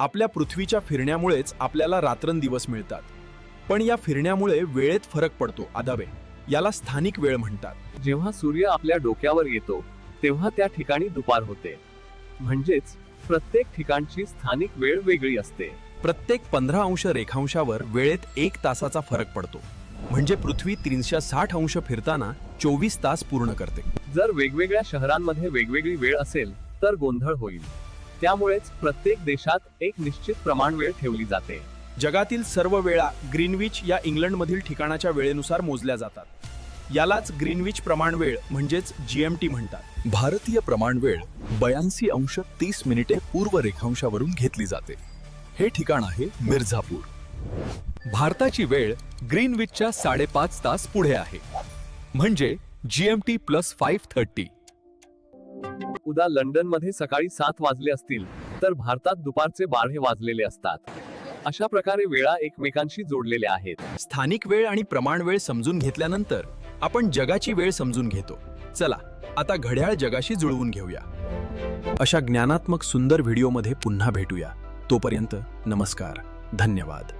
आपल्या पृथ्वीच्या फिरण्यामुळेच आपल्याला रात्रंदिवस मिळतात. पण या फिरण्यामुळे वेळेत फरक पडतो आदाबे याला स्थानिक वेळ म्हणतात. जेव्हा सूर्य आपल्या डोक्यावर येतो तेव्हा त्या ठिकाणी दुपार होते. म्हणजेच प्रत्येक ठिकाणची स्थानिक वेळ वेगळी असते. प्रत्येक पंधरा अंश रेखांशावर वेळेत एक तासाचा फरक पडतो. म्हणजे पृथ्वी तीनशे साठ अंश फिरताना चोवीस तास पूर्ण करते. जर वेगवेगळ्या शहरांमध्ये वेगवेगळी वेळ असेल तर गोंधळ होईल. त्यामुळेच प्रत्येक देशात एक निश्चित प्रमाण वेळ ठेवली जाते. जगातील सर्व वेळा ग्रीनविच या इंग्लंडमधील ठिकाणाच्या वेळेनुसार मोजल्या जातात. यालाच ग्रीनविच प्रमाण वेळ म्हणजेच जीएमटी म्हणतात. भारतीय प्रमाणवेळ बयाऐंशी अंश तीस मिनिटे पूर्व रेखांशावरून घेतली जाते. हे ठिकाण आहे मिर्झापूर. भारताची वेळ ग्रीनविचच्या साडेपाच तास पुढे आहे. म्हणजे जीएमटी प्लस फाईव्ह थर्टी. उदा लंडनमध्ये सकाळी सात वाजले असतील तर भारतात दुपारचे बारा वाजलेले असतात. अशा प्रकारे वेळा एकमेकांशी जोडलेल्या आहेत. स्थानिक वेळ आणि प्रमाण वेळ समजून घेतल्यानंतर आपण जगाची वेळ समजून घेतो. चला आता घड्याळ जगाशी जुळवून घेऊया. अशा ज्ञानात्मक सुंदर व्हिडिओमध्ये पुन्हा भेटूया. तोपर्यंत नमस्कार. धन्यवाद.